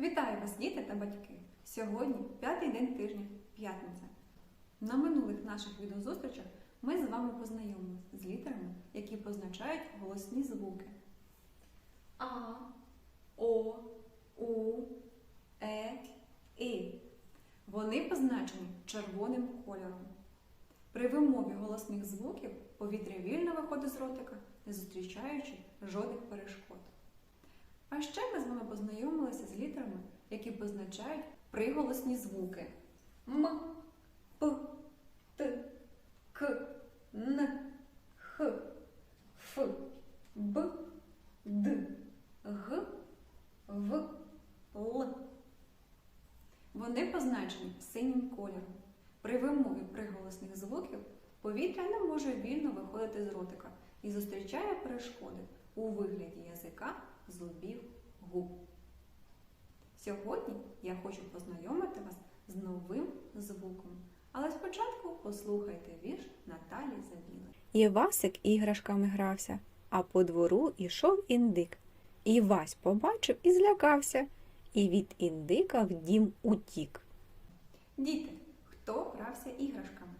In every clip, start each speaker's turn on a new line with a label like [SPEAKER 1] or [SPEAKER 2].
[SPEAKER 1] Вітаю вас, діти та батьки! Сьогодні п'ятий день тижня, п'ятниця. На минулих наших відеозустрічах ми з вами познайомилися з літерами, які позначають голосні звуки. А, О, У, Е, І. Вони позначені червоним кольором. При вимові голосних звуків повітря вільно виходить з ротика, не зустрічаючи жодних перешкод. А ще ми з вами познайомилися з літерами, які позначають приголосні звуки М, П, Т, К, Н, Х, Ф, Б, Д, Г, В, Л. Вони позначені синім кольором. При вимові приголосних звуків повітря не може вільно виходити з ротика і зустрічає перешкоди у вигляді язика, зубів, губ. Сьогодні я хочу познайомити вас з новим звуком. Але спочатку послухайте вірш Наталі Забілої.
[SPEAKER 2] Івасик іграшками грався, а по двору ішов індик. Івась побачив і злякався, і від індика в дім утік.
[SPEAKER 1] Діти, хто грався іграшками?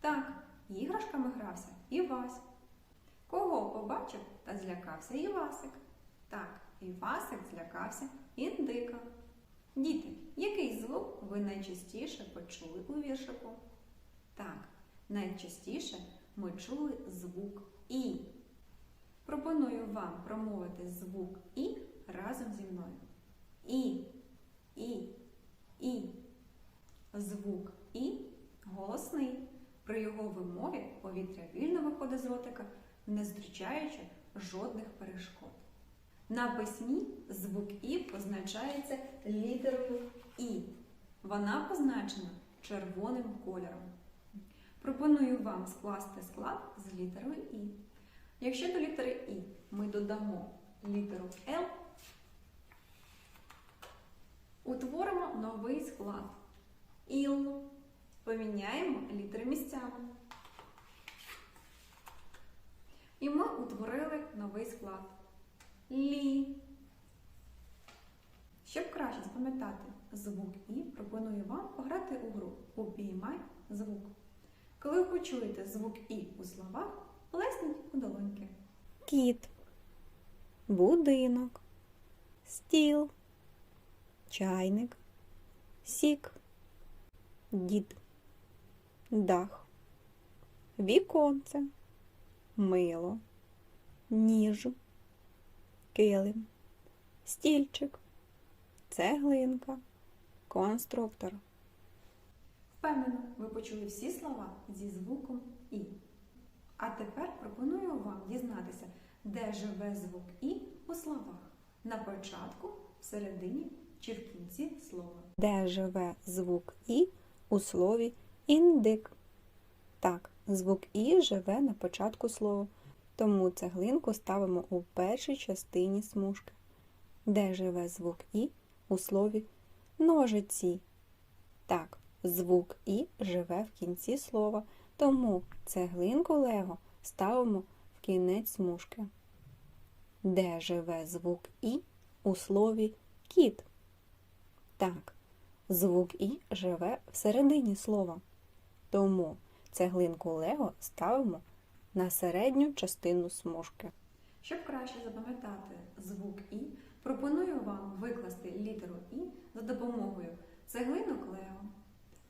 [SPEAKER 1] Так, іграшками грався Івась. Кого побачив та злякався Івасик? Так, Івасик злякався індика. Діти, який звук ви найчастіше почули у віршику? Так, найчастіше ми чули звук І. Пропоную вам промовити звук І разом зі мною. І, І, І. Звук І голосний. При його вимові повітря вільно виходить з ротика, не зустрічаючи жодних перешкод. На письмі звук І позначається літерою І. Вона позначена червоним кольором. Пропоную вам скласти склад з літерою І. Якщо до літери І ми додамо літеру Л, утворимо новий склад. Іл. Поміняємо літери місцями. І ми утворили новий склад. Лі. Щоб краще запам'ятати звук І, пропоную вам пограти у гру Упіймай звук. Коли ви почуєте звук І у словах, плесніть у долоньки.
[SPEAKER 2] Кіт, будинок, стіл, чайник, сік, дід, дах, віконце, мило, ніж, килим, стільчик, цеглинка, конструктор.
[SPEAKER 1] Впевнено, ви почули всі слова зі звуком І. А тепер пропоную вам дізнатися, де живе звук І у словах. На початку, всередині чи в кінці слова.
[SPEAKER 2] де живе звук І у слові індик. Так, звук І живе на початку слова, тому цеглинку ставимо у першій частині смужки. Де живе звук І у слові ножиці. Так, звук І живе в кінці слова, тому цеглинку лего ставимо в кінець смужки. Де живе звук І у слові кіт. Так, звук І живе всередині слова. Тому цеглинку Лего ставимо на середню частину смужки.
[SPEAKER 1] Щоб краще запам'ятати звук І, пропоную вам викласти літеру І за допомогою цеглинок Лео,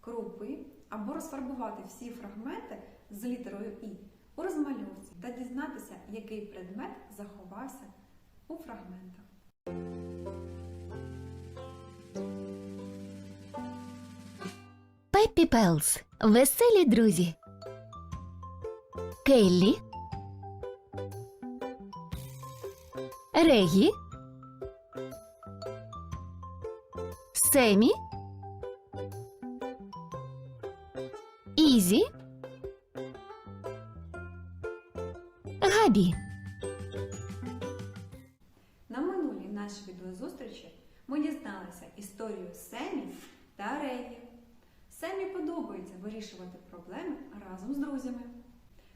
[SPEAKER 1] крупи або розфарбувати всі фрагменти з літерою І у розмальовці та дізнатися, який предмет заховався у фрагментах.
[SPEAKER 3] Пеппі Пелс. Веселі друзі. Келлі. Регі. Семі. Ізі. Габі.
[SPEAKER 1] На минулій нашій відеозустрічі ми дізналися історію Семі та Регі. Семі подобається вирішувати проблеми разом з друзями.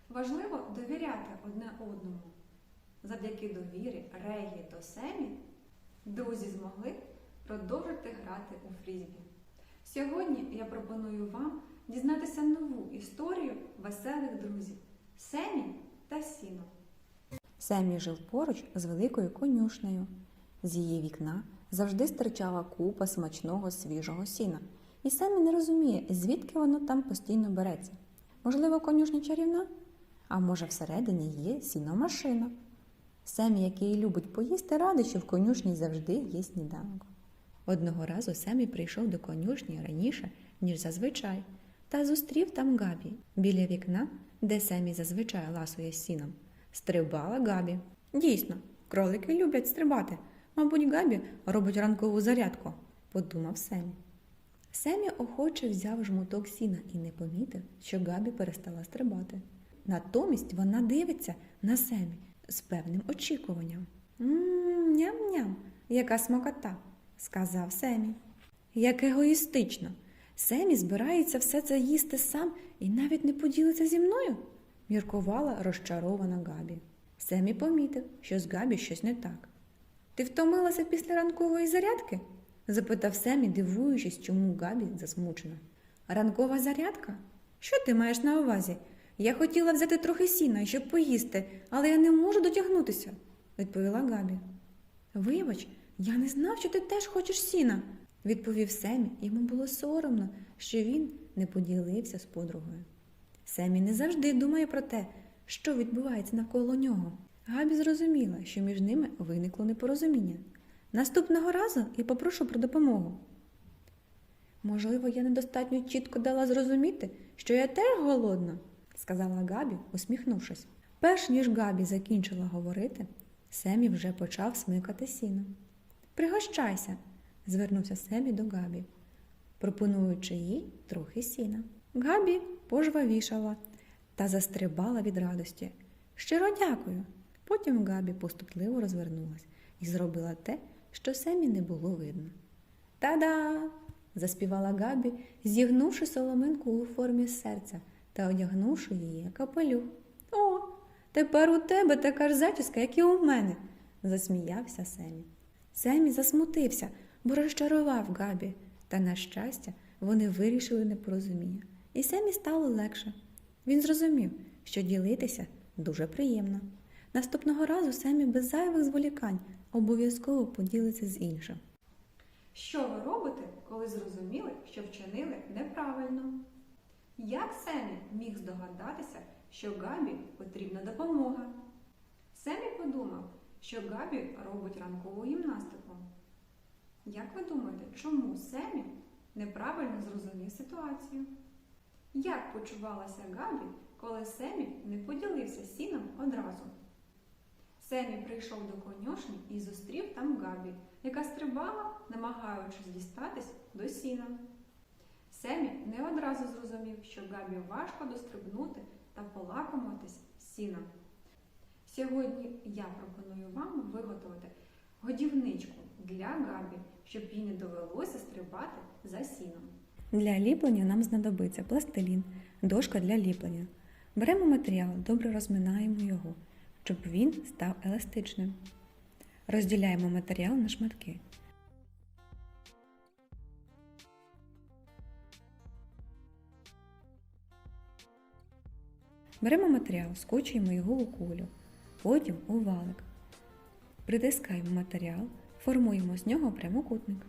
[SPEAKER 1] Важливо довіряти одне одному. Завдяки довірі Регі до Семі друзі змогли
[SPEAKER 4] продовжити грати у фрізбі. Сьогодні я пропоную вам дізнатися нову історію веселих друзів Семі та Сіно.
[SPEAKER 1] Семі жив поруч з великою конюшнею. З її вікна завжди стирчала купа смачного свіжого сіна. І Семі не розуміє, звідки воно там постійно береться. Можливо, конюшня чарівна? А може, всередині є сіномашина. Семі, який любить поїсти, радий, що в конюшні завжди є сніданок. Одного разу Семі прийшов до конюшні раніше, ніж зазвичай, та зустрів там Габі біля вікна, де Семі зазвичай ласує сіном. Стрибала Габі. Дійсно, кролики люблять стрибати. Мабуть, Габі робить ранкову зарядку, подумав Семі. Семі охоче взяв жмуток сіна і не помітив, що Габі перестала стрибати. Натомість вона дивиться на Семі з певним очікуванням. «М, Ням-ням, яка смакота, сказав Семі. Як егоїстично. Семі збирається все це їсти сам і навіть не поділиться зі мною, міркувала розчарована Габі. Семі помітив, що з Габі щось не так. Ти втомилася після ранкової зарядки? запитав Семі, дивуючись, чому Габі засмучена. Ранкова зарядка? Що ти маєш на увазі? Я хотіла взяти трохи сіна, щоб поїсти, але я не можу дотягнутися, відповіла Габі. Вибач, я не знав, що ти теж хочеш сіна, відповів Семі. Йому було соромно, що він не поділився з подругою. Семі не завжди думає про те, що відбувається навколо нього. Габі зрозуміла, що між ними виникло непорозуміння. Наступного разу я попрошу про допомогу. Можливо, я недостатньо чітко дала зрозуміти, що я теж голодна, сказала Габі, усміхнувшись. Перш ніж Габі закінчила говорити, Семі вже почав смикати сіно. Пригощайся, звернувся Семі до Габі, пропонуючи їй трохи сіна. Габі пожвавішала та застрибала від радості. Щиро дякую. Потім Габі поступливо розвернулась і зробила те, що Семі не було видно. Та-да! заспівала Габі, зігнувши соломинку у формі серця та одягнувши її капелюх. О, тепер у тебе така ж зачіска, як і у мене, засміявся Семі. Семі засмутився, бо розчарував Габі, та, на щастя, вони вирішили непорозуміння. І Семі стало легше. Він зрозумів, що ділитися дуже приємно. Наступного разу Семі без зайвих зволікань обов'язково поділиться з іншим.
[SPEAKER 4] Що ви робите, коли зрозуміли, що вчинили неправильно? Як Семі міг здогадатися, що Габі потрібна допомога? Семі подумав, що Габі робить ранкову гімнастику. Як ви думаєте, чому Семі неправильно зрозумів ситуацію? Як почувалася Габі, коли Семі не поділився сіном одразу? Семі прийшов до конюшні і зустрів там Габі, яка стрибала, намагаючись дістатись до сіна. Семі не одразу зрозумів, що Габі важко дострибнути та полакомитись сіном. Сьогодні я пропоную вам виготовити годівничку для Габі, щоб їй не довелося стрибати за сіном.
[SPEAKER 1] Для ліплення нам знадобиться пластилін, дошка для ліплення. Беремо матеріал, добре розминаємо його, щоб він став еластичним. Розділяємо матеріал на шматки. Беремо матеріал, скочуємо його у кулю, потім у валик. Притискаємо матеріал, формуємо з нього прямокутник.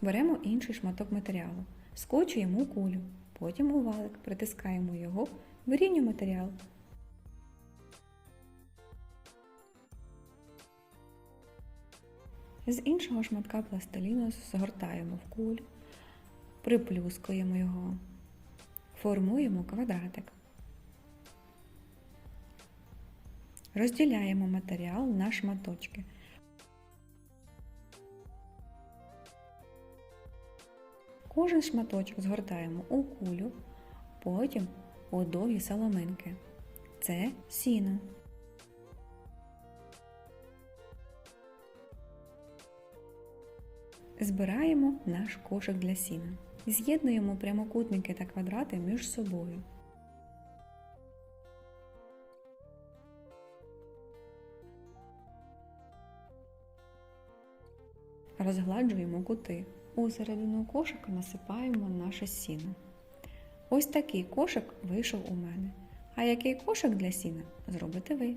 [SPEAKER 1] Беремо інший шматок матеріалу, скочуємо у кулю, потім у валик, притискаємо його, вирівнюємо матеріал. З іншого шматка пластиліну згортаємо в кулю, приплюскуємо його, формуємо квадратик. Розділяємо матеріал на шматочки. Кожен шматочок згортаємо у кулю, потім у довгі соломинки. Це сіно. Збираємо наш кошик для сіна. З'єднуємо прямокутники та квадрати між собою. Розгладжуємо кути. У середину кошика насипаємо наше сіно. Ось такий кошик вийшов у мене. А який кошик для сіна зробите ви?